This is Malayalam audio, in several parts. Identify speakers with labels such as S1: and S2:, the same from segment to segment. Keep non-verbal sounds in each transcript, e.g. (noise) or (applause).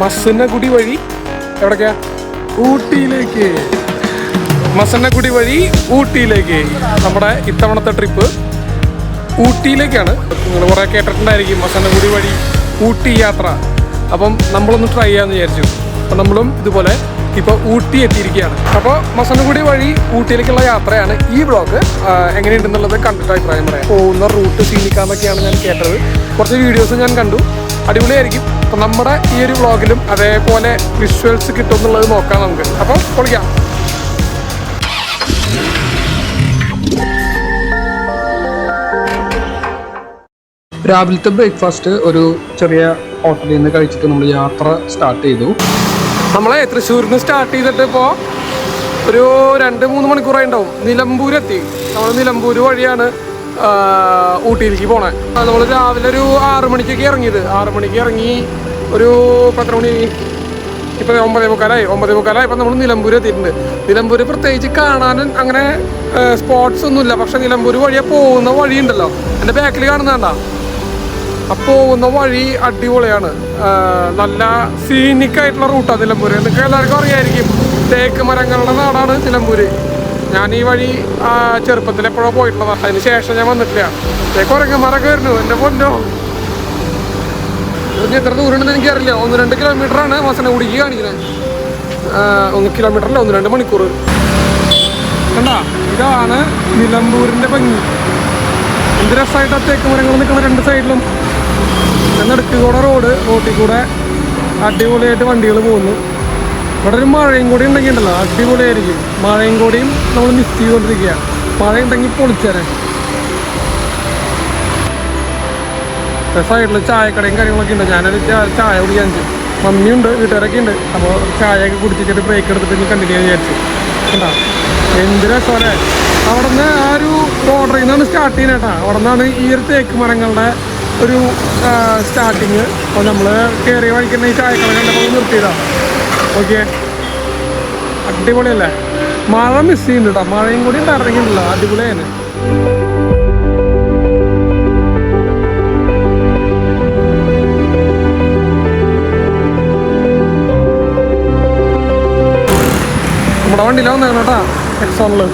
S1: മസനഗുടി വഴി എവിടേക്കാ ഊട്ടിയിലേക്ക് മസന്നക്കുടി വഴി ഊട്ടിയിലേക്ക് നമ്മുടെ ഇത്തവണത്തെ ട്രിപ്പ് ഊട്ടിയിലേക്കാണ് നിങ്ങൾ കുറേ കേട്ടിട്ടുണ്ടായിരിക്കും മസന്നക്കുടി വഴി ഊട്ടി യാത്ര അപ്പം നമ്മളൊന്ന് ട്രൈ ചെയ്യാമെന്ന് വിചാരിച്ചു അപ്പം നമ്മളും ഇതുപോലെ ഇപ്പോൾ ഊട്ടി എത്തിയിരിക്കുകയാണ് അപ്പോൾ മസനഗുടി വഴി ഊട്ടിയിലേക്കുള്ള യാത്രയാണ് ഈ ബ്ലോഗ് എങ്ങനെയുണ്ടെന്നുള്ളത് കണ്ടിട്ട് അഭിപ്രായം പറയാം പോകുന്ന റൂട്ട് സീനിക്കാന്നൊക്കെയാണ് ഞാൻ കേട്ടത് കുറച്ച് വീഡിയോസ് ഞാൻ കണ്ടു അടിപൊളിയായിരിക്കും അപ്പം നമ്മുടെ ഈ ഒരു വ്ളോഗിലും അതേപോലെ വിഷ്വൽസ് കിട്ടും എന്നുള്ളത് നോക്കാം നമുക്ക് അപ്പോൾ പൊളിക്കാം രാവിലത്തെ ബ്രേക്ക്ഫാസ്റ്റ് ഒരു ചെറിയ ഹോട്ടലിൽ നിന്ന് കഴിച്ചിട്ട് നമ്മൾ യാത്ര സ്റ്റാർട്ട് ചെയ്തു നമ്മളെ തൃശ്ശൂരിൽ നിന്ന് സ്റ്റാർട്ട് ചെയ്തിട്ട് ഇപ്പോൾ ഒരു രണ്ട് മൂന്ന് മണിക്കൂറായി ഉണ്ടാവും നിലമ്പൂരെത്തി നമ്മൾ നിലമ്പൂർ വഴിയാണ് ഊട്ടിയിലേക്ക് പോണേ നമ്മൾ രാവിലെ ഒരു ആറു മണിക്കൊക്കെ ഇറങ്ങിയത് ആറു മണിക്ക് ഇറങ്ങി ഒരു പത്ര മണി ഇപ്പം ഒമ്പതേ മുക്കാലായി ഒമ്പതേ മുക്കാലായി ഇപ്പം നമ്മൾ നിലമ്പൂർ എത്തിയിട്ടുണ്ട് നിലമ്പൂർ പ്രത്യേകിച്ച് കാണാനും അങ്ങനെ സ്പോട്ട്സ് ഒന്നുമില്ല പക്ഷെ നിലമ്പൂർ വഴിയെ പോകുന്ന വഴിയുണ്ടല്ലോ എൻ്റെ ബാക്കിൽ കാണുന്നതാണ്ട ആ പോകുന്ന വഴി അടിപൊളിയാണ് നല്ല സീനിക്കായിട്ടുള്ള റൂട്ടാണ് നിലമ്പൂർ എന്നൊക്കെ എല്ലാവർക്കും അറിയായിരിക്കും തേക്ക് മരങ്ങളുടെ നാടാണ് നിലമ്പൂർ ഞാൻ ഈ വഴി ചെറുപ്പത്തിൽ എപ്പോഴോ പോയിട്ടുള്ളതാണ് അതിന് ശേഷം ഞാൻ വന്നിട്ടില്ല കുരങ്ങന്മാരൊക്കെ വരുന്നു എൻ്റെ പൊന്നോ ഇനി എത്ര ദൂരമുണ്ടെന്ന് അറിയില്ല ഒന്ന് രണ്ട് കിലോമീറ്ററാണ് ഉടുക്കി കാണിക്കുന്നത് ഒന്ന് കിലോമീറ്റർ അല്ല ഒന്ന് രണ്ട് മണിക്കൂർ കണ്ടാ ഇതാണ് നിലമ്പൂരിന്റെ ഭംഗി എന്ത് രസമായിട്ട് അത്തേക്ക് മരങ്ങൾ നിൽക്കുന്ന രണ്ട് സൈഡിലും നടുക്ക് റോഡ് റോട്ടിൽ കൂടെ അടിപൊളിയായിട്ട് വണ്ടികൾ പോകുന്നു ഇവിടെ ഒരു മഴയും കൂടി ഉണ്ടെങ്കിൽ ഉണ്ടല്ലോ അടിപൊളിയായിരിക്കും മഴയും കൂടിയും നമ്മൾ മിസ് ചെയ്തുകൊണ്ടിരിക്കുകയാണ് മഴ ഉണ്ടെങ്കിൽ പൊളിച്ചേരാൻ സൈഡിൽ ചായക്കടയും കാര്യങ്ങളൊക്കെ ഉണ്ട് ഞാനൊരു ചായ കുടിക്കാൻ വെച്ചു മമ്മിയുണ്ട് വീട്ടുകാരൊക്കെ ഉണ്ട് അപ്പോൾ ചായയൊക്കെ കുടിച്ചിട്ട് ബ്രേക്ക് എടുത്തിട്ട് കണ്ടിന്യൂ വിചാരിച്ചു കണ്ടാ എന്ത് രസമല്ലേ അവിടെ നിന്ന് ആ ഒരു ബോർഡറിൽ നിന്നാണ് സ്റ്റാർട്ട് ചെയ്യുന്നത് കേട്ടോ അവിടെ നിന്നാണ് ഈ ഒരു തേക്ക് മരങ്ങളുടെ ഒരു സ്റ്റാർട്ടിങ് അപ്പോൾ നമ്മൾ കയറി വഴിക്കുന്ന ഈ ചായക്കട കണ്ടപ്പോൾ നിർത്തിയതാണ് ഓക്കെ അടിപൊളിയല്ലേ മഴ മിസ് ചെയ്യുന്നുണ്ട് കേട്ടോ മഴയും കൂടി ഇറങ്ങിയിട്ടില്ല അടിപൊളിയാണ് നമ്മുടെ വണ്ടിയിലാണ് വന്നേക്കണം കേട്ടോ എക്സോണില്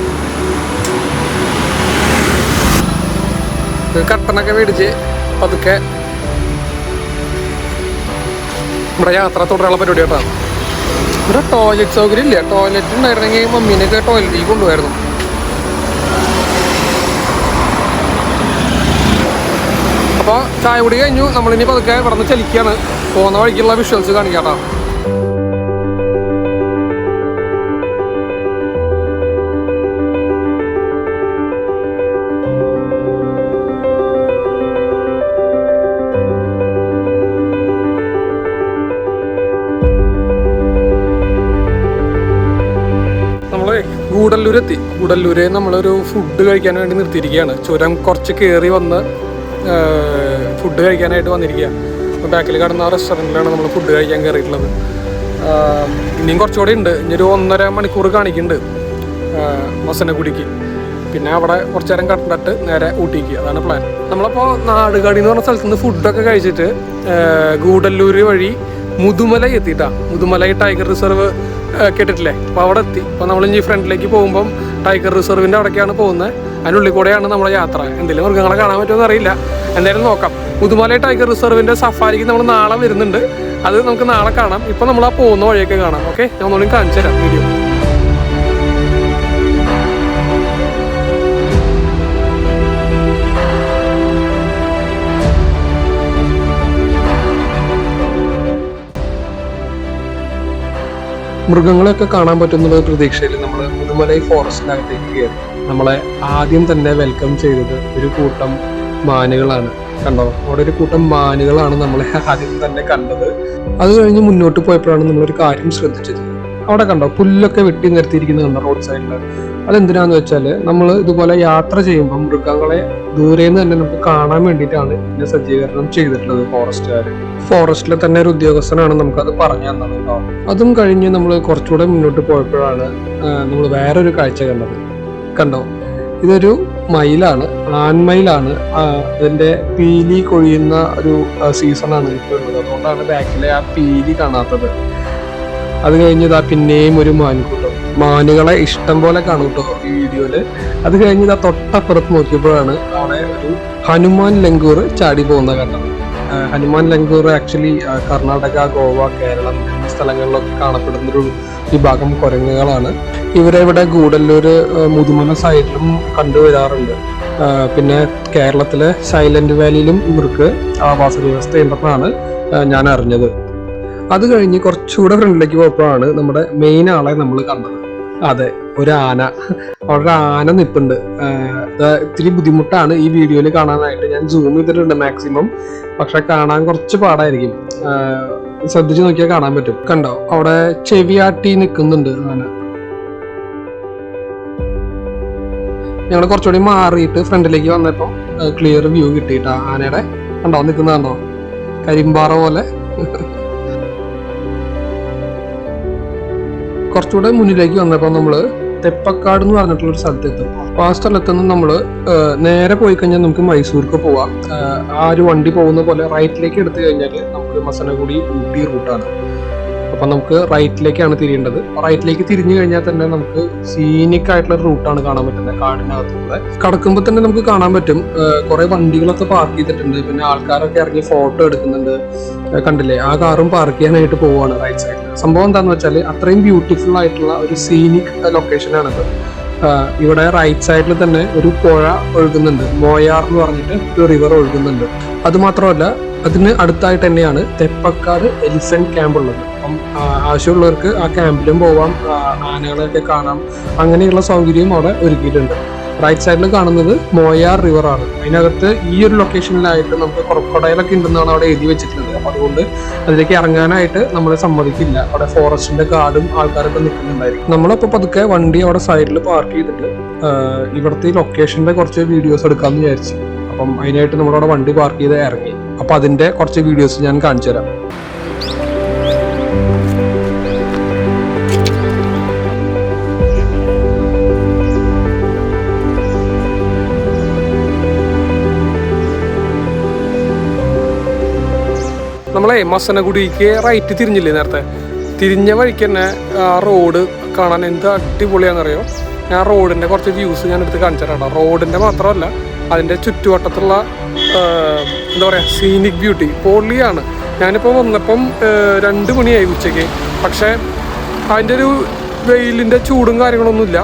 S1: കട്ടനൊക്കെ മേടിച്ച് പതുക്കെ നമ്മുടെ യാത്ര തുടരാനുള്ള പരിപാടി കേട്ടോ ഒരു ടോയ്ലറ്റ് സൗകര്യം ഇല്ല ടോയ്ലറ്റ് ഉണ്ടായിരുന്നെങ്കിൽ മമ്മീനൊക്കെ ടോയ്ലറ്റിൽ കൊണ്ടുപോയിരുന്നു അപ്പോൾ ചായ കുടി കഴിഞ്ഞു നമ്മളിനി പതുക്കെ ഇവിടെ നിന്ന് ചലിക്കുകയാണ് പോകുന്ന വഴിക്കുള്ള വിഷ്വൽസ് കാണിക്കാട്ടോ കൂടല്ലൂരെ നമ്മളൊരു ഫുഡ് കഴിക്കാൻ വേണ്ടി നിർത്തിയിരിക്കുകയാണ് ചുരം കുറച്ച് കയറി വന്ന് ഫുഡ് കഴിക്കാനായിട്ട് വന്നിരിക്കുക ബാക്കിൽ കിടന്ന ആ റെസ്റ്റോറൻറ്റിലാണ് നമ്മൾ ഫുഡ് കഴിക്കാൻ കയറിയിട്ടുള്ളത് ഇനിയും കുറച്ചുകൂടെ ഉണ്ട് ഇനിയൊരു ഒന്നര മണിക്കൂർ കാണിക്കുന്നുണ്ട് വസനഗുടിക്ക് പിന്നെ അവിടെ കുറച്ച് നേരം കണ്ടിട്ട് നേരെ ഊട്ടിക്ക് അതാണ് പ്ലാൻ നമ്മളപ്പോൾ നാടുകാടി എന്ന് പറഞ്ഞ സ്ഥലത്ത് നിന്ന് ഫുഡൊക്കെ കഴിച്ചിട്ട് ഗൂഡല്ലൂർ വഴി മുതുമല എത്തിയിട്ടാണ് മുതുമല ടൈഗർ റിസർവ് കേട്ടിട്ടില്ലേ അപ്പോൾ അവിടെ എത്തി അപ്പോൾ നമ്മൾ ഇനി ഫ്രണ്ടിലേക്ക് പോകുമ്പം ടൈഗർ റിസർവിൻ്റെ അവിടേക്കാണ് പോകുന്നത് അതിനുള്ളിൽ കൂടെയാണ് നമ്മുടെ യാത്ര എന്തെങ്കിലും മൃഗങ്ങളെ കാണാൻ പറ്റുമെന്ന് അറിയില്ല എന്തായാലും നോക്കാം മുതുമല ടൈഗർ റിസർവിൻ്റെ സഫാരിക്ക് നമ്മൾ നാളെ വരുന്നുണ്ട് അത് നമുക്ക് നാളെ കാണാം ഇപ്പം നമ്മൾ ആ പോകുന്ന വഴിയൊക്കെ കാണാം ഓക്കെ ഞാൻ ഒന്നുകൂടി കാണിച്ചു തരാം വീഡിയോ മൃഗങ്ങളെയൊക്കെ കാണാൻ പറ്റുന്നുള്ള പ്രതീക്ഷയിൽ നമ്മൾ മുതുമലൈ ഫോറസ്റ്റിനകത്തേക്ക് കയറി നമ്മളെ ആദ്യം തന്നെ വെൽക്കം ചെയ്തത് ഒരു കൂട്ടം മാനുകളാണ് കണ്ടോ അവിടെ ഒരു കൂട്ടം മാനുകളാണ് നമ്മളെ ആദ്യം തന്നെ കണ്ടത് അത് കഴിഞ്ഞ് മുന്നോട്ട് പോയപ്പോഴാണ് നമ്മളൊരു കാര്യം ശ്രദ്ധിച്ചത് അവിടെ കണ്ടോ പുല്ലൊക്കെ വെട്ടി നിർത്തിയിരിക്കുന്നത് കണ്ടോ റോഡ് സൈഡിൽ അതെന്തിനാന്ന് വെച്ചാൽ നമ്മൾ ഇതുപോലെ യാത്ര ചെയ്യുമ്പോൾ മൃഗങ്ങളെ ദൂരെ നിന്ന് തന്നെ നമുക്ക് കാണാൻ വേണ്ടിയിട്ടാണ് ഇതിനെ സജ്ജീകരണം ചെയ്തിട്ടുള്ളത് ഫോറസ്റ്റുകാർ ഫോറസ്റ്റിലെ തന്നെ ഒരു ഉദ്യോഗസ്ഥനാണ് നമുക്കത് പറഞ്ഞു തന്നത് കേട്ടോ അതും കഴിഞ്ഞ് നമ്മൾ കുറച്ചുകൂടെ മുന്നോട്ട് പോയപ്പോഴാണ് നമ്മൾ വേറൊരു കാഴ്ച കണ്ടത് കണ്ടോ ഇതൊരു മയിലാണ് ആൺമയിലാണ് അതിൻ്റെ പീലി കൊഴിയുന്ന ഒരു സീസണാണ് ഇപ്പോൾ ഉള്ളത് അതുകൊണ്ടാണ് ബാക്കിലെ ആ പീലി കാണാത്തത് അത് കഴിഞ്ഞതാ പിന്നെയും ഒരു മാൻകൂട്ടം മാനുകളെ ഇഷ്ടം പോലെ കാണും കേട്ടോ ഈ വീഡിയോയില് അത് കഴിഞ്ഞതാ തൊട്ടപ്പുറത്ത് നോക്കിയപ്പോഴാണ് അവിടെ ഒരു ഹനുമാൻ ലങ്കൂർ ചാടി പോകുന്ന കണ്ടത് ഹനുമാൻ ലങ്കൂർ ആക്ച്വലി കർണാടക ഗോവ കേരളം എന്നീ സ്ഥലങ്ങളിലൊക്കെ കാണപ്പെടുന്ന ഒരു വിഭാഗം കുരങ്ങുകളാണ് ഇവരെ ഇവിടെ ഗൂഡല്ലൂർ മുതുമല സൈഡിലും കണ്ടുവരാറുണ്ട് പിന്നെ കേരളത്തിലെ സൈലന്റ് വാലിയിലും ഇവർക്ക് ആവാസ വ്യവസ്ഥ ഉണ്ടെന്നാണ് ഞാൻ അറിഞ്ഞത് അത് കഴിഞ്ഞ് കുറച്ചുകൂടെ ഫ്രണ്ടിലേക്ക് പോയപ്പോഴാണ് നമ്മുടെ മെയിൻ ആളെ നമ്മൾ കണ്ടത് അതെ ഒരു ആന അവിടെ ആന നിപ്പുണ്ട് ഇത്തിരി ബുദ്ധിമുട്ടാണ് ഈ വീഡിയോയിൽ കാണാനായിട്ട് ഞാൻ സൂം ചെയ്തിട്ടുണ്ട് മാക്സിമം പക്ഷെ കാണാൻ കുറച്ച് പാടായിരിക്കും ശ്രദ്ധിച്ചു നോക്കിയാൽ കാണാൻ പറ്റും കണ്ടോ അവിടെ ചെവിയാട്ടി നിൽക്കുന്നുണ്ട് ആന ഞങ്ങൾ കുറച്ചുകൂടി മാറിയിട്ട് ഫ്രണ്ടിലേക്ക് വന്നപ്പോൾ ക്ലിയർ വ്യൂ കിട്ടിയിട്ടാ ആനയുടെ കണ്ടോ നിൽക്കുന്നതാണോ കണ്ടോ കരിമ്പാറ പോലെ കുറച്ചുകൂടെ മുന്നിലേക്ക് വന്നപ്പോൾ നമ്മൾ തെപ്പക്കാട് എന്ന് പറഞ്ഞിട്ടുള്ള ഒരു സ്ഥലത്തെത്തും അപ്പോൾ ആ സ്ഥലത്തുനിന്ന് നമ്മൾ നേരെ പോയി കഴിഞ്ഞാൽ നമുക്ക് മൈസൂർക്ക് പോവാം ആ ഒരു വണ്ടി പോകുന്ന പോലെ റൈറ്റിലേക്ക് എടുത്തു കഴിഞ്ഞാൽ നമുക്ക് മസനഗുടി ഊട്ടി റൂട്ടാണ് അപ്പം നമുക്ക് റൈറ്റിലേക്കാണ് തിരിയേണ്ടത് റൈറ്റിലേക്ക് തിരിഞ്ഞു കഴിഞ്ഞാൽ തന്നെ നമുക്ക് സീനിക് ആയിട്ടുള്ള റൂട്ടാണ് കാണാൻ പറ്റുന്നത് കാടിനകത്തുള്ള കടക്കുമ്പോൾ തന്നെ നമുക്ക് കാണാൻ പറ്റും കുറെ വണ്ടികളൊക്കെ പാർക്ക് ചെയ്തിട്ടുണ്ട് പിന്നെ ആൾക്കാരൊക്കെ ഇറങ്ങി ഫോട്ടോ എടുക്കുന്നുണ്ട് കണ്ടില്ലേ ആ കാറും പാർക്ക് ചെയ്യാനായിട്ട് പോവാണ് റൈറ്റ് സൈഡിൽ സംഭവം എന്താണെന്ന് വെച്ചാൽ അത്രയും ബ്യൂട്ടിഫുൾ ആയിട്ടുള്ള ഒരു സീനിക് ലൊക്കേഷനാണിത് ഇവിടെ റൈറ്റ് സൈഡിൽ തന്നെ ഒരു പുഴ ഒഴുകുന്നുണ്ട് മോയാർ എന്ന് പറഞ്ഞിട്ട് ഒരു റിവർ ഒഴുകുന്നുണ്ട് അതുമാത്രമല്ല അതിന് അടുത്തായിട്ട് തന്നെയാണ് തെപ്പക്കാട് എലിഫന്റ് ക്യാമ്പ് ഉള്ളത് അപ്പം ആവശ്യമുള്ളവർക്ക് ആ ക്യാമ്പിലും പോവാം ആനകളെയൊക്കെ കാണാം അങ്ങനെയുള്ള സൗകര്യം അവിടെ ഒരുക്കിയിട്ടുണ്ട് റൈറ്റ് സൈഡിൽ കാണുന്നത് മോയാർ റിവർ ആണ് അതിനകത്ത് ഈ ഒരു ലൊക്കേഷനിലായിട്ട് നമുക്ക് കൊടയിലൊക്കെ ഉണ്ടെന്നാണ് അവിടെ എഴുതി വെച്ചിട്ടുള്ളത് അപ്പൊ അതുകൊണ്ട് അതിലേക്ക് ഇറങ്ങാനായിട്ട് നമ്മളെ സമ്മതിക്കില്ല അവിടെ ഫോറസ്റ്റിന്റെ കാടും ആൾക്കാരൊക്കെ നിൽക്കുന്നുണ്ടായിരിക്കും നമ്മളപ്പോൾ പതുക്കെ വണ്ടി അവിടെ സൈഡിൽ പാർക്ക് ചെയ്തിട്ട് ഇവിടുത്തെ ലൊക്കേഷന്റെ കുറച്ച് വീഡിയോസ് എടുക്കാന്ന് വിചാരിച്ചു അപ്പം അതിനായിട്ട് നമ്മളവിടെ വണ്ടി പാർക്ക് ചെയ്ത് ഇറങ്ങി അപ്പൊ അതിന്റെ കുറച്ച് വീഡിയോസ് ഞാൻ കാണിച്ചു തരാം നമ്മളെ മസനഗുഡിക്ക് റൈറ്റ് തിരിഞ്ഞില്ലേ നേരത്തെ തിരിഞ്ഞ വഴിക്ക് തന്നെ ആ റോഡ് കാണാൻ എന്ത് അടിപൊളിയാണെന്നറിയോ ഞാൻ റോഡിൻ്റെ കുറച്ച് വ്യൂസ് ഞാൻ എടുത്ത് കാണിച്ചിട്ടാണ് റോഡിൻ്റെ മാത്രമല്ല അതിൻ്റെ ചുറ്റുവട്ടത്തുള്ള എന്താ പറയുക സീനിക് ബ്യൂട്ടി പൊളിയാണ് ഞാനിപ്പോൾ വന്നപ്പം രണ്ട് മണിയായി ഉച്ചയ്ക്ക് പക്ഷേ അതിൻ്റെ ഒരു വെയിലിൻ്റെ ചൂടും കാര്യങ്ങളൊന്നുമില്ല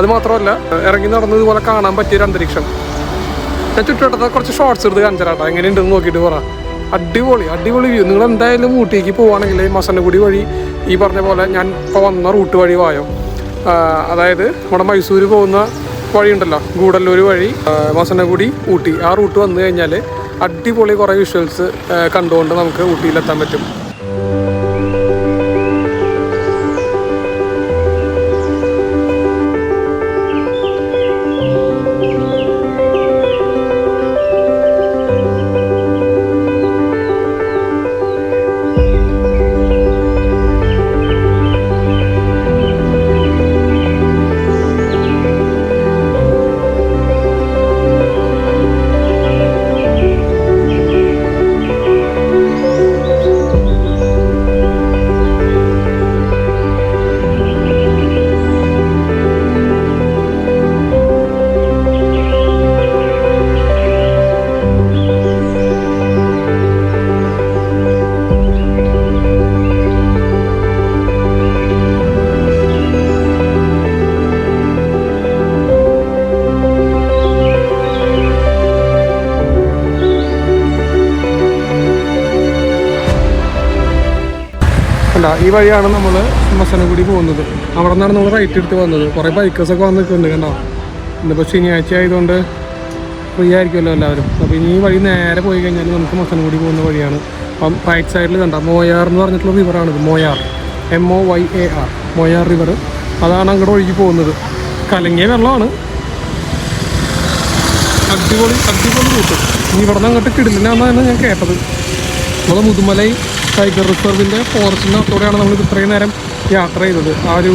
S1: അത് മാത്രമല്ല ഇറങ്ങി ഇതുപോലെ കാണാൻ പറ്റിയൊരു അന്തരീക്ഷം ഞാൻ ചുറ്റുവട്ടത്തെ കുറച്ച് ഷോർട്സ് എടുത്ത് കാണിച്ചു എങ്ങനെയുണ്ടെന്ന് നോക്കിയിട്ട് പറ അടിപൊളി അടിപൊളി വ്യൂ നിങ്ങൾ എന്തായാലും ഊട്ടിക്ക് പോവുകയാണെങ്കിൽ മസനഗുടി വഴി ഈ പറഞ്ഞ പോലെ ഞാൻ ഇപ്പോൾ വന്ന റൂട്ട് വഴി വായോ അതായത് നമ്മുടെ മൈസൂർ പോകുന്ന വഴിയുണ്ടല്ലോ ഗൂഡല്ലൂർ വഴി മസനഗുടി ഊട്ടി ആ റൂട്ട് വന്നു കഴിഞ്ഞാൽ അടിപൊളി കുറേ വിഷ്വൽസ് കണ്ടുകൊണ്ട് നമുക്ക് ഊട്ടിയിലെത്താൻ പറ്റും ഈ വഴിയാണ് നമ്മൾ മസനഗുടി പോകുന്നത് അവിടെ നിന്നാണ് നമ്മൾ റൈറ്റ് എടുത്ത് വന്നത് കുറേ ബൈക്കേഴ്സൊക്കെ വന്ന് നിൽക്കുന്നുണ്ട് കണ്ടോ ഇന്നിപ്പോൾ ശനിയാഴ്ച ആയതുകൊണ്ട് ഫ്രീ ആയിരിക്കുമല്ലോ എല്ലാവരും അപ്പോൾ ഇനി ഈ വഴി നേരെ പോയി കഴിഞ്ഞാൽ നമുക്ക് മസനഗുടി പോകുന്ന വഴിയാണ് അപ്പം റൈറ്റ് സൈഡിൽ കണ്ട മോയാർ എന്ന് പറഞ്ഞിട്ടുള്ള റിവറാണിത് Moyar M O Y A R Moyar river അതാണ് അങ്ങോട്ട് ഒഴുകി പോകുന്നത് കലങ്ങിയ വെള്ളമാണ് അടിപൊളി അടിപൊളി കൂട്ടും ഇനി ഇവിടെ നിന്ന് അങ്ങോട്ട് കിടില്ലെന്നാണ് ഞാൻ കേട്ടത് നമ്മൾ മുതുമലയും ടൈഗർ റിസർവിൻ്റെ ഫോറസ്റ്റിനകത്തൂടെയാണ് നമ്മൾ ഇത്രയും നേരം യാത്ര ചെയ്തത് ആ ഒരു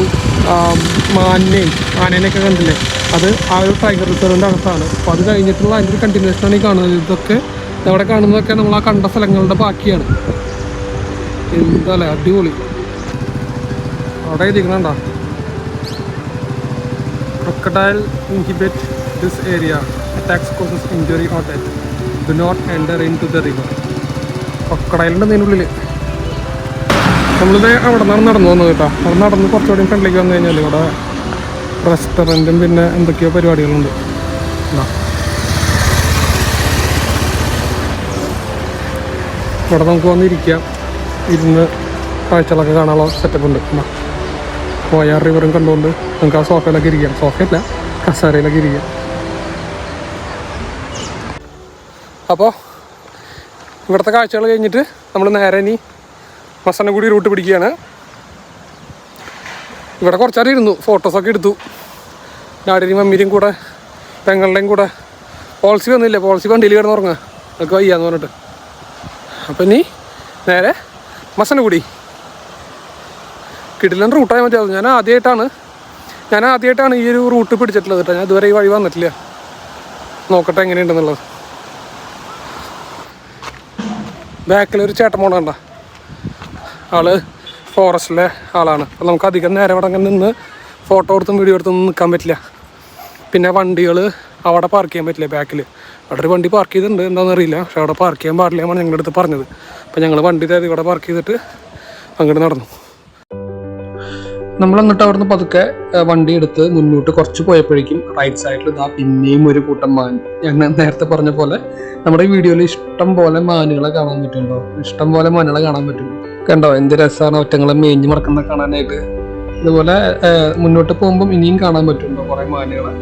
S1: മാനിനെയും ആനേനെയൊക്കെ കണ്ടില്ലേ അത് ആ ഒരു ടൈഗർ റിസർവിൻ്റെ അകത്താണ് അപ്പോൾ അത് കഴിഞ്ഞിട്ടുള്ള അതിൻ്റെ ഒരു ആണ് ഈ കാണുന്നത് ഇതൊക്കെ അവിടെ കാണുന്നതൊക്കെ നമ്മൾ ആ കണ്ട സ്ഥലങ്ങളുടെ ബാക്കിയാണ് എന്താല്ലേ അടിപൊളി അവിടെ എഴുതിക്കണണ്ട crocodile inhibit this area. Attacks causes injury or do not enter into the river കൊക്കടയിലുണ്ട് ഇതിനുള്ളിൽ നമ്മളിത് അവിടെ നിന്നാണ് നടന്നു വന്നത് കേട്ടോ അവിടെ നടന്ന് കുറച്ചുകൂടി ഫ്രണ്ടിലേക്ക് വന്നു കഴിഞ്ഞാൽ ഇവിടെ റെസ്റ്റോറൻറ്റും പിന്നെ എന്തൊക്കെയോ പരിപാടികളുണ്ട് ഇവിടെ നമുക്ക് വന്നിരിക്കാം ഇരുന്ന് കാഴ്ചകളൊക്കെ കാണാനുള്ള സെറ്റപ്പ് ഉണ്ട് പോയാൽ റിവറും കണ്ടുകൊണ്ട് നമുക്ക് ആ സോഫയിലൊക്കെ ഇരിക്കാം സോഫയല്ല കസാരയിലൊക്കെ ഇരിക്കാം അപ്പോൾ ഇവിടുത്തെ കാഴ്ചകൾ കഴിഞ്ഞിട്ട് നമ്മൾ നേരെ ഇനി മസനഗുടി റൂട്ട് പിടിക്കുകയാണ് ഇവിടെ കുറച്ചേരം ഇരുന്നു ഫോട്ടോസൊക്കെ എടുത്തു ഡാഡിയും മമ്മിയും കൂടെ പെങ്ങളുടെയും കൂടെ പോളിസി വന്നില്ല പോളിസി വണ്ടിയിൽ കിടന്ന് ഉറങ്ങുക അതൊക്കെ വയ്യാന്ന് പറഞ്ഞിട്ട് അപ്പം ഇനി നേരെ മസനഗുടി കിടിലൻ റൂട്ടായി മതി ഞാൻ ആദ്യമായിട്ടാണ് ഞാൻ ആദ്യമായിട്ടാണ് ഈ ഒരു റൂട്ട് പിടിച്ചിട്ടുള്ളത് കേട്ടോ ഞാൻ ഇതുവരെ ഈ വഴി വന്നിട്ടില്ല നോക്കട്ടെ എങ്ങനെയുണ്ടെന്നുള്ളത് ബാക്കിൽ ഒരു ചേട്ടൻ പോണ കണ്ട ആള് ഫോറസ്റ്റിലെ ആളാണ് അപ്പം നമുക്ക് അധികം നേരം അവിടെ അങ്ങനെ നിന്ന് ഫോട്ടോ എടുത്തും വീഡിയോ എടുത്തും നിൽക്കാൻ പറ്റില്ല പിന്നെ വണ്ടികൾ അവിടെ പാർക്ക് ചെയ്യാൻ പറ്റില്ല ബാക്കിൽ അവിടെ ഒരു വണ്ടി പാർക്ക് ചെയ്തിട്ടുണ്ട് എന്താണെന്ന് അറിയില്ല പക്ഷേ അവിടെ പാർക്ക് ചെയ്യാൻ പാടില്ല എന്നാണ് ഞങ്ങളുടെ അടുത്ത് പറഞ്ഞത് അപ്പം ഞങ്ങൾ വണ്ടി തേതി ഇവിടെ പാർക്ക് ചെയ്തിട്ട് അങ്ങോട്ട് നടന്നു നമ്മൾ എന്നിട്ട് അവിടുന്ന് പതുക്കെ വണ്ടി എടുത്ത് മുന്നോട്ട് കുറച്ച് പോയപ്പോഴേക്കും റൈറ്റ് സൈഡിൽ ഇതാ പിന്നെയും ഒരു കൂട്ടം മാൻ ഞാൻ നേരത്തെ പറഞ്ഞ പോലെ നമ്മുടെ ഈ വീഡിയോയിൽ ഇഷ്ടം പോലെ മാനുകളെ കാണാൻ പറ്റുന്നുണ്ടോ ഇഷ്ടം പോലെ മാനുകളെ കാണാൻ പറ്റും കണ്ടോ എന്ത് രസമാണ് ഒറ്റങ്ങളെ മേഞ്ഞു മറക്കുന്ന കാണാനായിട്ട് ഇതുപോലെ മുന്നോട്ട് പോകുമ്പോൾ ഇനിയും കാണാൻ പറ്റുന്നുണ്ടോ കുറേ മാനുകളെ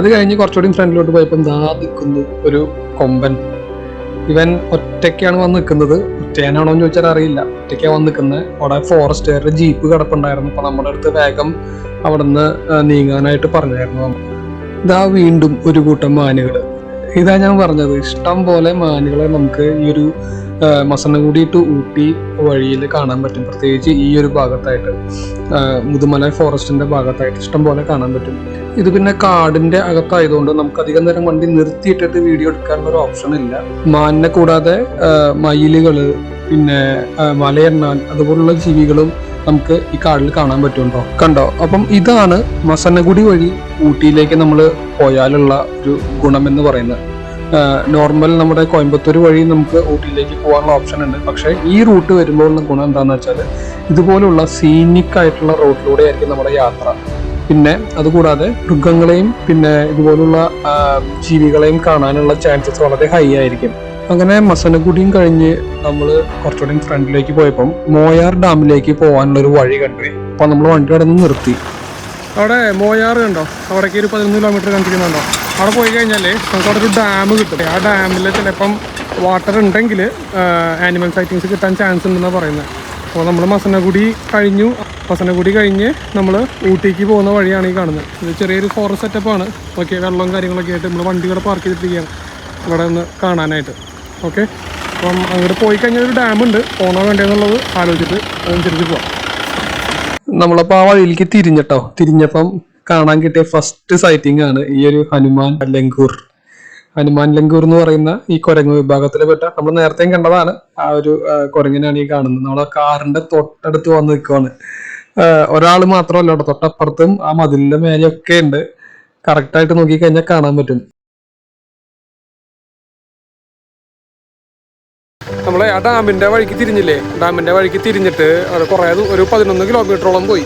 S1: അത് കഴിഞ്ഞ് കുറച്ചുകൂടി ഫ്രണ്ടിലോട്ട് പോയപ്പോൾ ദാ നിൽക്കുന്നു ഒരു കൊമ്പൻ ഇവൻ ഒറ്റയ്ക്കാണ് വന്ന് നിൽക്കുന്നത് ഒറ്റയാനാണോ എന്ന് ചോദിച്ചാൽ അറിയില്ല ഒറ്റയ്ക്കാ വന്ന് നിൽക്കുന്നത് അവിടെ ഫോറസ്റ്റുകാരുടെ ജീപ്പ് കിടപ്പുണ്ടായിരുന്നു അപ്പൊ നമ്മുടെ അടുത്ത് വേഗം അവിടുന്ന് നീങ്ങാനായിട്ട് പറഞ്ഞായിരുന്നു ഇതാ വീണ്ടും ഒരു കൂട്ടം മാനുകൾ ഇതാ ഞാൻ പറഞ്ഞത് ഇഷ്ടം പോലെ മാനുകളെ നമുക്ക് ഈ ഒരു മസനഗുഡി ടു ഊട്ടി വഴിയിൽ കാണാൻ പറ്റും പ്രത്യേകിച്ച് ഈ ഒരു ഭാഗത്തായിട്ട് മുതുമല ഫോറസ്റ്റിന്റെ ഭാഗത്തായിട്ട് ഇഷ്ടം പോലെ കാണാൻ പറ്റും ഇത് പിന്നെ കാടിന്റെ അകത്തായതുകൊണ്ട് നമുക്ക് അധികം നേരം വണ്ടി നിർത്തിയിട്ടിട്ട് വീഡിയോ എടുക്കാനുള്ള ഒരു ഓപ്ഷൻ ഇല്ല മാനിനെ കൂടാതെ മയിലുകള് പിന്നെ മലയെണ്ണാൻ അതുപോലുള്ള ജീവികളും നമുക്ക് ഈ കാടിൽ കാണാൻ പറ്റുണ്ടോ കണ്ടോ അപ്പം ഇതാണ് മസനഗുടി വഴി ഊട്ടിയിലേക്ക് നമ്മൾ പോയാലുള്ള ഒരു ഗുണമെന്ന് പറയുന്നത് നോർമൽ നമ്മുടെ കോയമ്പത്തൂർ വഴി നമുക്ക് ഊട്ടിയിലേക്ക് പോകാനുള്ള ഓപ്ഷൻ ഉണ്ട് പക്ഷേ ഈ റൂട്ട് വരുമ്പോഴുള്ള ഗുണം എന്താണെന്ന് വെച്ചാൽ ഇതുപോലുള്ള സീനിക് ആയിട്ടുള്ള റൂട്ടിലൂടെ ആയിരിക്കും നമ്മുടെ യാത്ര പിന്നെ അതുകൂടാതെ മൃഗങ്ങളെയും പിന്നെ ഇതുപോലുള്ള ജീവികളെയും കാണാനുള്ള ചാൻസസ് വളരെ ഹൈ ആയിരിക്കും അങ്ങനെ മസനഗുഡിയും കഴിഞ്ഞ് നമ്മൾ കുറച്ചുകൂടി ഫ്രണ്ടിലേക്ക് പോയപ്പം മോയാർ ഡാമിലേക്ക് പോകാനുള്ളൊരു വഴി കണ്ടു അപ്പോൾ നമ്മൾ വണ്ടി അവിടെ നിന്ന് നിർത്തി അവിടെ മോയാറ് കണ്ടോ അവിടേക്ക് ഒരു പതിനൊന്ന് കിലോമീറ്റർ കണ്ടിരിക്കുന്നുണ്ടോ അവിടെ പോയി കഴിഞ്ഞാൽ നമുക്ക് അവിടെ ഒരു ഡാം കിട്ടും ആ ഡാമിൽ ചിലപ്പം വാട്ടർ ഉണ്ടെങ്കിൽ ആനിമൽ സൈറ്റിങ്സ് കിട്ടാൻ ചാൻസ് ഉണ്ടെന്നാണ് പറയുന്നത് അപ്പോൾ നമ്മൾ മസനഗുടി കഴിഞ്ഞു മസനഗുടി കഴിഞ്ഞ് നമ്മൾ ഊട്ടിക്ക് പോകുന്ന വഴിയാണ് ഈ കാണുന്നത് ഇത് ചെറിയൊരു ഫോറസ്റ്റ് സെറ്റപ്പാണ് ഓക്കെ വെള്ളവും കാര്യങ്ങളൊക്കെ ആയിട്ട് നമ്മൾ വണ്ടികൾ പാർക്ക് ചെയ്തിട്ടിരിക്കുകയാണ് ഇവിടെ ഒന്ന് കാണാനായിട്ട് ഓക്കെ അപ്പം അങ്ങോട്ട് പോയി കഴിഞ്ഞാൽ ഒരു ഡാമുണ്ട് പോകണോ വേണ്ടതെന്നുള്ളത് ആലോചിച്ചിട്ട് അതനുസരിച്ച് പോവാം നമ്മളപ്പോ ആ വഴിയിലേക്ക് തിരിഞ്ഞട്ടോ തിരിഞ്ഞപ്പം കാണാൻ കിട്ടിയ ഫസ്റ്റ് സൈറ്റിംഗ് ആണ് ഈ ഒരു ഹനുമാൻ ലങ്കൂർ ഹനുമാൻ ലങ്കൂർ എന്ന് പറയുന്ന ഈ കുരങ്ങ് വിഭാഗത്തിൽപ്പെട്ട നമ്മൾ നേരത്തെയും കണ്ടതാണ് ആ ഒരു കുരങ്ങിനാണ് ഈ കാണുന്നത് നമ്മളെ കാറിന്റെ തൊട്ടടുത്ത് വന്ന് നിൽക്കുവാണ് ഒരാൾ മാത്രമല്ല തൊട്ടപ്പുറത്തും ആ മതിലിന്റെ മേലെയൊക്കെ ഉണ്ട് കറക്റ്റായിട്ട് നോക്കിക്കഴിഞ്ഞാൽ കാണാൻ പറ്റും നമ്മളെ ആ ഡാമിൻ്റെ വഴിക്ക് തിരിഞ്ഞില്ലേ ഡാമിൻ്റെ വഴിക്ക് തിരിഞ്ഞിട്ട് അവിടെ കുറേ ഒരു പതിനൊന്ന് കിലോമീറ്ററോളം പോയി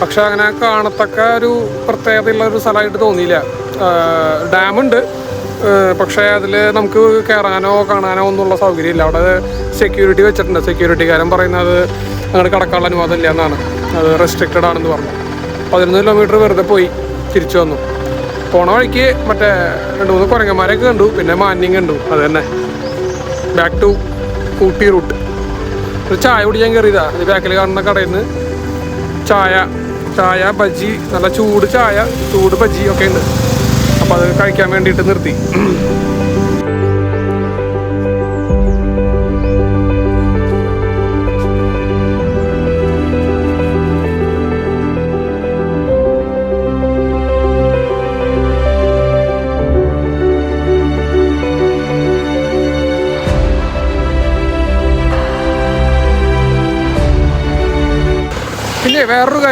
S1: പക്ഷെ അങ്ങനെ കാണത്തക്ക ഒരു പ്രത്യേകതയുള്ള ഒരു സ്ഥലമായിട്ട് തോന്നിയില്ല ഡാമുണ്ട് പക്ഷേ അതിൽ നമുക്ക് കയറാനോ കാണാനോ ഒന്നുള്ള സൗകര്യമില്ല അവിടെ സെക്യൂരിറ്റി വെച്ചിട്ടുണ്ട് സെക്യൂരിറ്റിക്കാരൻ പറയുന്നത് അങ്ങോട്ട് കടക്കാനുള്ള അനുവാദമില്ല എന്നാണ് അത് റെസ്ട്രിക്റ്റഡ് ആണെന്ന് പറഞ്ഞു പതിനൊന്ന് കിലോമീറ്റർ വെറുതെ പോയി തിരിച്ചു വന്നു പോണ വഴിക്ക് മറ്റേ രണ്ട് മൂന്ന് കുരങ്ങന്മാരെയൊക്കെ കണ്ടു പിന്നെ മാന്യം കണ്ടു അത് തന്നെ ബാക്ക് ടു സ്കൂട്ടി റൂട്ട് ഒരു ചായ കുടിക്കാൻ കയറിയതാ ഈ ബാക്കിൽ കാണുന്ന കടയിൽ നിന്ന് ചായ ചായ ബജി നല്ല ചൂട് ചായ ചൂട് ബജി ഒക്കെ ഉണ്ട് അപ്പോൾ അത് കഴിക്കാൻ വേണ്ടിയിട്ട് നിർത്തി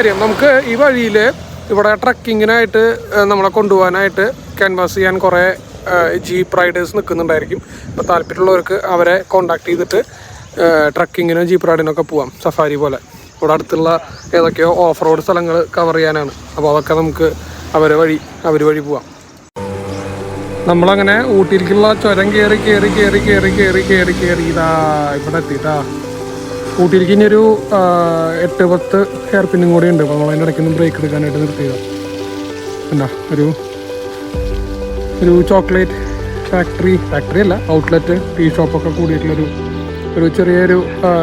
S1: കാര്യം നമുക്ക് ഈ വഴിയിൽ ഇവിടെ ട്രക്കിങ്ങിനായിട്ട് നമ്മളെ കൊണ്ടുപോകാനായിട്ട് ക്യാൻവാസ് ചെയ്യാൻ കുറേ ജീപ്പ് റൈഡേഴ്സ് നിൽക്കുന്നുണ്ടായിരിക്കും അപ്പോൾ താല്പര്യമുള്ളവർക്ക് അവരെ കോണ്ടാക്ട് ചെയ്തിട്ട് ട്രക്കിങ്ങിനോ ജീപ്പ് റൈഡിനൊക്കെ പോവാം സഫാരി പോലെ ഇവിടെ അടുത്തുള്ള ഏതൊക്കെയോ ഓഫ് റോഡ് സ്ഥലങ്ങൾ കവർ ചെയ്യാനാണ് അപ്പോൾ അതൊക്കെ നമുക്ക് അവരെ വഴി അവർ വഴി പോവാം നമ്മളങ്ങനെ ഊട്ടിയിലേക്കുള്ള ചുരം കയറി കയറി കയറി കയറി കയറി കയറി കയറി ഇതാ ഇവിടെ എത്തിയിട്ടാ ഊട്ടിയിലേക്ക് ഇനി ഒരു എട്ട് പത്ത് ഹെയർ പിന്നും കൂടി ഉണ്ട് അപ്പോൾ നമ്മൾ അതിൻ്റെ നിന്ന് ബ്രേക്ക് എടുക്കാനായിട്ട് നിർത്തിയത് എന്താ ഒരു ഒരു ചോക്ലേറ്റ് ഫാക്ടറി ഫാക്ടറി അല്ല ഔട്ട്ലെറ്റ് ടീ ഷോപ്പൊക്കെ കൂടിയിട്ടുള്ളൊരു ഒരു ചെറിയൊരു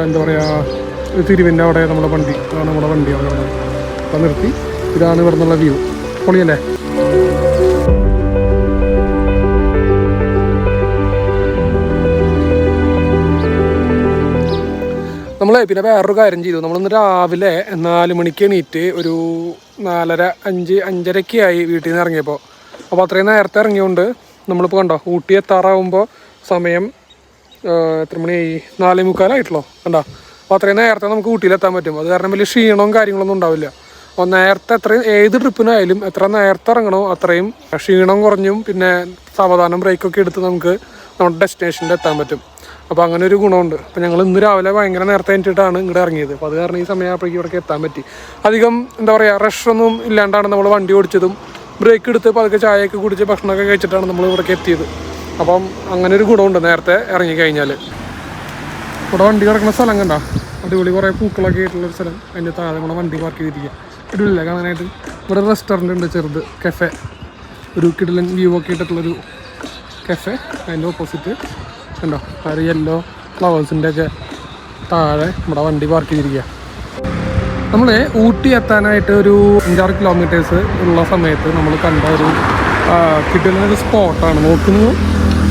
S1: എന്താ പറയുക തിരുവിൻ്റെ അവിടെ നമ്മുടെ വണ്ടി നമ്മുടെ വണ്ടി അവിടെ അപ്പം നിർത്തി ഇതാണ് ഇവിടെ നിന്നുള്ള വ്യൂ പൊളിയല്ലേ നമ്മൾ പിന്നെ വേറൊരു കാര്യം ചെയ്തു ഇന്ന് രാവിലെ നാല് മണിക്ക് എണീറ്റ് ഒരു നാലര അഞ്ച് അഞ്ചരക്കായി ആയി വീട്ടിൽ നിന്ന് ഇറങ്ങിയപ്പോൾ അപ്പോൾ അത്രയും നേരത്തെ ഇറങ്ങിയോണ്ട് നമ്മളിപ്പോൾ കണ്ടോ ഊട്ടി എത്താറാവുമ്പോൾ സമയം എത്ര മണിയായി നാല് മുക്കാലായിട്ടുള്ളൂ കണ്ടോ അപ്പോൾ അത്രയും നേരത്തെ നമുക്ക് ഊട്ടിയിലെത്താൻ പറ്റും അത് കാരണം വലിയ ക്ഷീണവും കാര്യങ്ങളൊന്നും ഉണ്ടാവില്ല അപ്പോൾ നേരത്തെ എത്രയും ഏത് ട്രിപ്പിനായാലും എത്ര നേരത്തെ ഇറങ്ങണോ അത്രയും ക്ഷീണം കുറഞ്ഞും പിന്നെ സാവധാനം ബ്രേക്കൊക്കെ എടുത്ത് നമുക്ക് നമ്മുടെ ഡെസ്റ്റിനേഷനിൽ എത്താൻ പറ്റും അപ്പോൾ അങ്ങനെ ഒരു ഗുണമുണ്ട് അപ്പോൾ ഞങ്ങൾ ഇന്ന് രാവിലെ ഭയങ്കര നേരത്തെ കഴിഞ്ഞിട്ടാണ് ഇങ്ങോട്ട് ഇറങ്ങിയത് അപ്പോൾ അത് കാരണം ഈ സമയമായപ്പോഴേക്കും ഇവിടേക്ക് എത്താൻ പറ്റി അധികം എന്താ പറയുക ഒന്നും ഇല്ലാണ്ടാണ് നമ്മൾ വണ്ടി ഓടിച്ചതും ബ്രേക്ക് എടുത്ത് പതുക്കെ ചായയൊക്കെ കുടിച്ച് ഭക്ഷണമൊക്കെ കഴിച്ചിട്ടാണ് നമ്മൾ ഇവിടേക്ക് എത്തിയത് അപ്പം അങ്ങനെ ഒരു ഗുണമുണ്ട് നേരത്തെ ഇറങ്ങി കഴിഞ്ഞാൽ ഇവിടെ വണ്ടി കിടക്കുന്ന സ്ഥലം കണ്ടാ അടിപൊളി കുറേ പൂക്കളൊക്കെ ആയിട്ടുള്ളൊരു സ്ഥലം അതിൻ്റെ താഴെ കൂടെ വണ്ടി പാർക്ക് ചെയ്തിരിക്കുക അടിപൊളിയില്ല കാണാനായിട്ട് ഇവിടെ റെസ്റ്റോറൻ്റ് ഉണ്ട് ചെറുത് കഫേ ഒരു കിടലൻ വ്യൂ ഒക്കെ ഇട്ടിട്ടുള്ളൊരു കഫേ അതിൻ്റെ ഓപ്പോസിറ്റ് കണ്ടോ ആ ഒരു യെല്ലോ ഫ്ലവേഴ്സിൻ്റെ ഒക്കെ താഴെ നമ്മുടെ വണ്ടി പാർക്ക് ചെയ്തിരിക്കുക നമ്മൾ ഊട്ടി എത്താനായിട്ട് ഒരു അഞ്ചാറ് കിലോമീറ്റേഴ്സ് ഉള്ള സമയത്ത് നമ്മൾ കണ്ട ഒരു കിട്ടുന്ന ഒരു സ്പോട്ടാണ് നോക്കുന്നു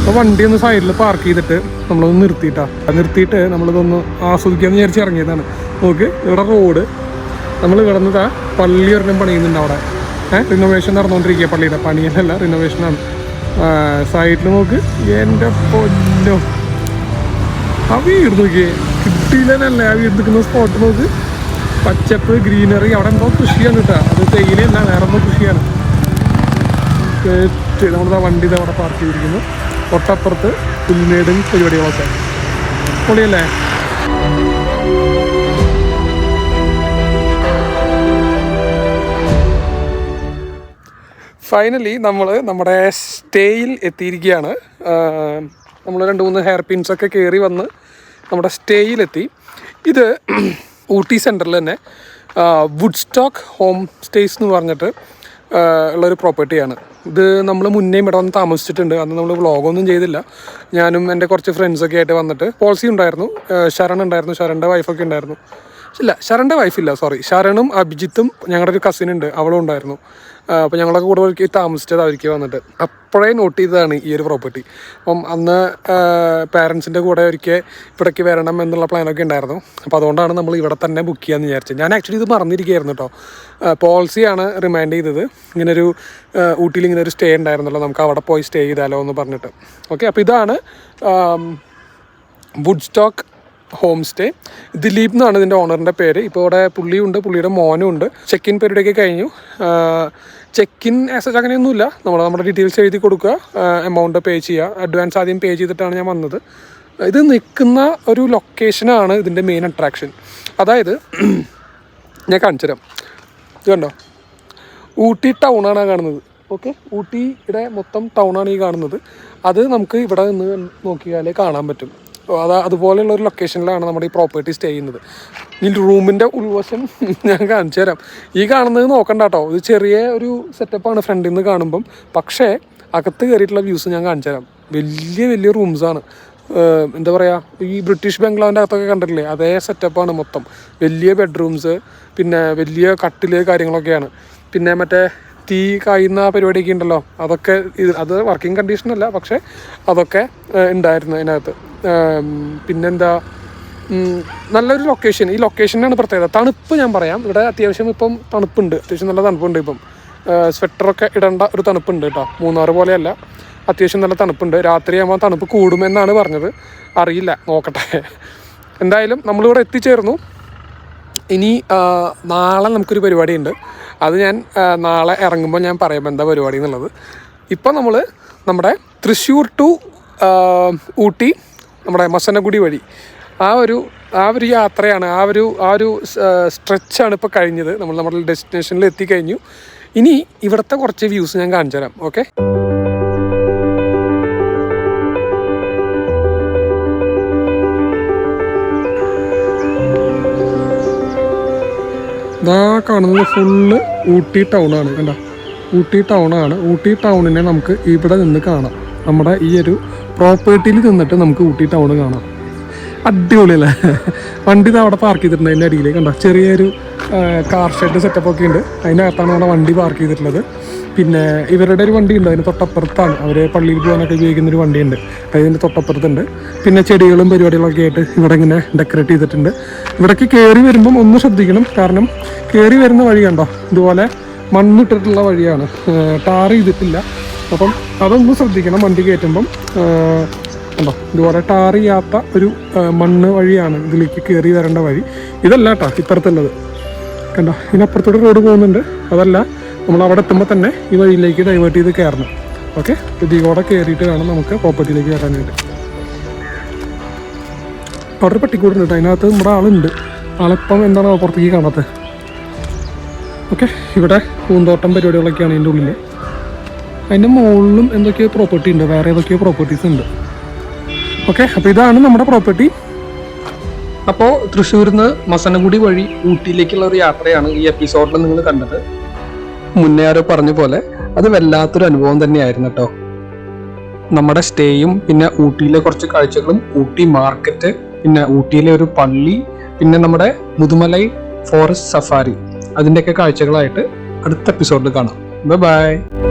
S1: അപ്പോൾ വണ്ടി ഒന്ന് സൈഡിൽ പാർക്ക് ചെയ്തിട്ട് നമ്മളൊന്ന് നിർത്തിയിട്ടാണ് നിർത്തിയിട്ട് നമ്മളിതൊന്ന് ആസ്വദിക്കാമെന്ന് വിചാരിച്ച് ഇറങ്ങിയതാണ് നോക്ക് ഇവിടെ റോഡ് നമ്മൾ ഇവിടെ പള്ളി ഒരെണ്ണം പണിയുന്നുണ്ട് അവിടെ ഏഹ് റിനോവേഷൻ നടന്നുകൊണ്ടിരിക്കുക പള്ളിയുടെ പണിയല്ല റിനോവേഷനാണ് സൈഡിൽ നോക്ക് എൻ്റെ എൻ്റെ ആ വീട് നോക്കിയേ കിട്ടിയില്ലെന്നല്ല ആ വീട് നിൽക്കുന്ന സ്പോട്ട് നോക്ക് പച്ചപ്പ് ഗ്രീനറി അവിടെ എന്തോ കൃഷിയാണ് കേട്ടോ അത് തേയിലയല്ല വേറെ എന്തോ കൃഷിയാണ് കേട്ട് വണ്ടി അവിടെ പാർക്ക് ചെയ്തിരിക്കുന്നു തൊട്ടപ്പുറത്ത് പുൽമേടും പരിപാടികളൊക്കെ പൊളിയല്ലേ ഫൈനലി നമ്മൾ നമ്മുടെ സ്റ്റേയിൽ എത്തിയിരിക്കുകയാണ് നമ്മൾ രണ്ട് മൂന്ന് ഹെയർ പിൻസൊക്കെ കയറി വന്ന് നമ്മുടെ സ്റ്റേയിലെത്തി ഇത് ഊട്ടി സെൻറ്ററിൽ തന്നെ വുഡ് സ്റ്റോക്ക് ഹോം സ്റ്റേസ് എന്ന് പറഞ്ഞിട്ട് ഉള്ളൊരു പ്രോപ്പർട്ടിയാണ് ഇത് നമ്മൾ മുന്നേ ഇവിടെ വന്ന് താമസിച്ചിട്ടുണ്ട് അന്ന് നമ്മൾ വ്ളോഗൊന്നും ചെയ്തില്ല ഞാനും എൻ്റെ കുറച്ച് ഫ്രണ്ട്സൊക്കെ ആയിട്ട് വന്നിട്ട് പോളിസി ഉണ്ടായിരുന്നു ശരൺ ഉണ്ടായിരുന്നു ശരണിൻ്റെ വൈഫൊക്കെ ഉണ്ടായിരുന്നു ഇല്ല ശരണിൻ്റെ വൈഫില്ല സോറി ശരണും അഭിജിത്തും ഞങ്ങളുടെ ഒരു കസിൻ ഉണ്ട് അവളും ഉണ്ടായിരുന്നു അപ്പോൾ ഞങ്ങളൊക്കെ കൂടെ ഒരിക്കൽ താമസിച്ചത് അവർക്ക് വന്നിട്ട് അപ്പോഴേ നോട്ട് ചെയ്തതാണ് ഈ ഒരു പ്രോപ്പർട്ടി അപ്പം അന്ന് പാരൻസിൻ്റെ കൂടെ ഒരിക്കൽ ഇവിടേക്ക് വരണം എന്നുള്ള പ്ലാനൊക്കെ ഉണ്ടായിരുന്നു അപ്പോൾ അതുകൊണ്ടാണ് നമ്മൾ ഇവിടെ തന്നെ ബുക്ക് ചെയ്യാമെന്ന് വിചാരിച്ചത് ഞാൻ ആക്ച്വലി ഇത് മറന്നിരിക്കുകയായിരുന്നു കേട്ടോ പോളിസിയാണ് റിമൈൻഡ് ചെയ്തത് ഇങ്ങനൊരു ഊട്ടിയിൽ ഇങ്ങനെ ഒരു സ്റ്റേ ഉണ്ടായിരുന്നല്ലോ നമുക്ക് അവിടെ പോയി സ്റ്റേ ചെയ്താലോ എന്ന് പറഞ്ഞിട്ട് ഓക്കെ അപ്പോൾ ഇതാണ് wood stock home stay Dileep എന്നാണ് ഇതിൻ്റെ ഓണറിൻ്റെ പേര് ഇപ്പോൾ ഇവിടെ പുള്ളിയുണ്ട് പുള്ളിയുടെ മോനും ഉണ്ട് ചെക്ക് ഇൻ പീരീഡൊക്കെ കഴിഞ്ഞു ചെക്ക് ഇൻ ആസച്ച് അങ്ങനെയൊന്നുമില്ല നമ്മൾ നമ്മുടെ ഡീറ്റെയിൽസ് എഴുതി കൊടുക്കുക എമൗണ്ട് പേ ചെയ്യുക അഡ്വാൻസ് ആദ്യം പേ ചെയ്തിട്ടാണ് ഞാൻ വന്നത് ഇത് നിൽക്കുന്ന ഒരു ലൊക്കേഷനാണ് ഇതിൻ്റെ മെയിൻ അട്രാക്ഷൻ അതായത് (clears throat) ഞാൻ കാണിച്ചു തരാം ഇത് കണ്ടോ ഊട്ടി ടൗണാണ് കാണുന്നത് ഓക്കെ ഊട്ടിയുടെ മൊത്തം ടൗണാണ് ഈ കാണുന്നത് അത് നമുക്ക് ഇവിടെ നിന്ന് നോക്കിയാലേ കാണാൻ പറ്റും അത് അതുപോലെയുള്ള ഒരു ലൊക്കേഷനിലാണ് നമ്മുടെ ഈ പ്രോപ്പർട്ടി സ്റ്റേ ചെയ്യുന്നത് ഈ റൂമിൻ്റെ ഉൾവശം (laughs) ഞാൻ കാണിച്ചു തരാം ഈ കാണുന്നത് നോക്കണ്ട കേട്ടോ ഇത് ചെറിയ ഒരു സെറ്റപ്പാണ് ഫ്രണ്ടിൽ നിന്ന് കാണുമ്പം പക്ഷേ അകത്ത് കയറിയിട്ടുള്ള വ്യൂസ് ഞാൻ കാണിച്ചു തരാം വലിയ വലിയ റൂംസാണ് എന്താ പറയുക ഈ ബ്രിട്ടീഷ് ബംഗ്ലാവിൻ്റെ അകത്തൊക്കെ കണ്ടിട്ടില്ലേ അതേ സെറ്റപ്പാണ് മൊത്തം വലിയ ബെഡ്റൂംസ് പിന്നെ വലിയ കട്ടില് കാര്യങ്ങളൊക്കെയാണ് പിന്നെ മറ്റേ തീ കായുന്ന പരിപാടിയൊക്കെ ഉണ്ടല്ലോ അതൊക്കെ ഇത് അത് വർക്കിംഗ് കണ്ടീഷനല്ല പക്ഷേ അതൊക്കെ ഉണ്ടായിരുന്നു അതിനകത്ത് പിന്നെന്താ നല്ലൊരു ലൊക്കേഷൻ ഈ ലൊക്കേഷനാണ് പ്രത്യേകത തണുപ്പ് ഞാൻ പറയാം ഇവിടെ അത്യാവശ്യം ഇപ്പം തണുപ്പുണ്ട് അത്യാവശ്യം നല്ല തണുപ്പുണ്ട് ഇപ്പം സ്വെറ്ററൊക്കെ ഇടേണ്ട ഒരു തണുപ്പുണ്ട് കേട്ടോ മൂന്നാറ് പോലെയല്ല അത്യാവശ്യം നല്ല തണുപ്പുണ്ട് രാത്രിയാകുമ്പോൾ തണുപ്പ് കൂടുമെന്നാണ് പറഞ്ഞത് അറിയില്ല നോക്കട്ടെ എന്തായാലും നമ്മളിവിടെ എത്തിച്ചേർന്നു ഇനി നാളെ നമുക്കൊരു പരിപാടിയുണ്ട് അത് ഞാൻ നാളെ ഇറങ്ങുമ്പോൾ ഞാൻ പറയാം എന്താ പരിപാടി എന്നുള്ളത് ഇപ്പോൾ നമ്മൾ നമ്മുടെ തൃശ്ശൂർ ടു ഊട്ടി നമ്മുടെ മസനഗുടി വഴി ആ ഒരു ആ ഒരു യാത്രയാണ് ആ ഒരു ആ ഒരു സ്ട്രെച്ചാണ് ഇപ്പോൾ കഴിഞ്ഞത് നമ്മൾ നമ്മുടെ ഡെസ്റ്റിനേഷനിൽ എത്തിക്കഴിഞ്ഞു ഇനി ഇവിടുത്തെ കുറച്ച് വ്യൂസ് ഞാൻ കാണിച്ചു തരാം ഓക്കെ ഇതാ കാണുന്നത് ഫുള്ള് ഊട്ടി ടൗണാണ് കണ്ട ഊട്ടി ടൗണാണ് ഊട്ടി ടൗണിനെ നമുക്ക് ഇവിടെ നിന്ന് കാണാം നമ്മുടെ ഈ ഒരു പ്രോപ്പർട്ടിയിൽ നിന്നിട്ട് നമുക്ക് ഊട്ടി ടൗൺ കാണാം അടിപൊളിയല്ലേ (laughs) വണ്ടി അവിടെ പാർക്ക് ചെയ്തിട്ടുണ്ട് അതിൻ്റെ അടിയിലേക്ക് കണ്ട ചെറിയൊരു കാർ ഷെഡ് സെറ്റപ്പ് ഒക്കെ ഉണ്ട് അതിനകത്താണ് നമ്മുടെ വണ്ടി പാർക്ക് ചെയ്തിട്ടുള്ളത് പിന്നെ ഇവരുടെ ഒരു വണ്ടി ഉണ്ട് അതിന് തൊട്ടപ്പുറത്താണ് അവർ പള്ളിയിൽ പോകാനൊക്കെ ഉപയോഗിക്കുന്ന ഒരു വണ്ടിയുണ്ട് ഇതിൻ്റെ തൊട്ടപ്പുറത്തുണ്ട് പിന്നെ ചെടികളും പരിപാടികളൊക്കെ ആയിട്ട് ഇവിടെ ഇങ്ങനെ ഡെക്കറേറ്റ് ചെയ്തിട്ടുണ്ട് ഇവിടേക്ക് കയറി വരുമ്പം ഒന്ന് ശ്രദ്ധിക്കണം കാരണം കയറി വരുന്ന വഴി കണ്ടോ ഇതുപോലെ മണ്ണിട്ടിട്ടുള്ള വഴിയാണ് ടാർ ചെയ്തിട്ടില്ല അപ്പം അതൊന്ന് ശ്രദ്ധിക്കണം വണ്ടി കയറ്റുമ്പം ഉണ്ടോ ഇതുപോലെ ടാർ ചെയ്യാത്ത ഒരു മണ്ണ് വഴിയാണ് ഇതിലേക്ക് കയറി വരേണ്ട വഴി ഇതല്ല കേട്ടോ ഇത്തരത്തിലുള്ളത് കണ്ടോ ഇതിനപ്പുറത്തോടെ റോഡ് പോകുന്നുണ്ട് അതല്ല നമ്മൾ അവിടെ എത്തുമ്പോൾ തന്നെ ഈ വഴിയിലേക്ക് ഡൈവേർട്ട് ചെയ്ത് കയറണം ഓക്കെ ഇതിലൂടെ കയറിയിട്ട് വേണം നമുക്ക് പ്രോപ്പർട്ടിയിലേക്ക് കയറാനായിട്ട് അവിടെ ഒരു പട്ടിക്കൂടുണ്ട് അതിനകത്ത് നമ്മുടെ ആളുണ്ട് ആളിപ്പം എന്താണ് അപ്പുറത്തേക്ക് കാണാത്തത് ഓക്കെ ഇവിടെ പൂന്തോട്ടം പരിപാടികളൊക്കെയാണ് അതിൻ്റെ ഉള്ളിൽ അതിൻ്റെ മുകളിലും എന്തൊക്കെയോ പ്രോപ്പർട്ടി ഉണ്ട് വേറെ ഏതൊക്കെയോ പ്രോപ്പർട്ടീസ് ഉണ്ട് ഓക്കെ അപ്പോൾ ഇതാണ് നമ്മുടെ പ്രോപ്പർട്ടി അപ്പോൾ തൃശ്ശൂരിൽ നിന്ന് മസനഗുടി വഴി ഊട്ടിയിലേക്കുള്ള ഒരു യാത്രയാണ് ഈ എപ്പിസോഡിൽ നിങ്ങൾ കണ്ടത് മുന്നേ ആരോ പറഞ്ഞ പോലെ അത് വല്ലാത്തൊരു അനുഭവം തന്നെയായിരുന്നു കേട്ടോ നമ്മുടെ സ്റ്റേയും പിന്നെ ഊട്ടിയിലെ കുറച്ച് കാഴ്ചകളും ഊട്ടി മാർക്കറ്റ് പിന്നെ ഊട്ടിയിലെ ഒരു പള്ളി പിന്നെ നമ്മുടെ മുതുമലൈ ഫോറസ്റ്റ് സഫാരി അതിൻ്റെയൊക്കെ കാഴ്ചകളായിട്ട് അടുത്ത എപ്പിസോഡിൽ കാണാം ബൈ ബൈ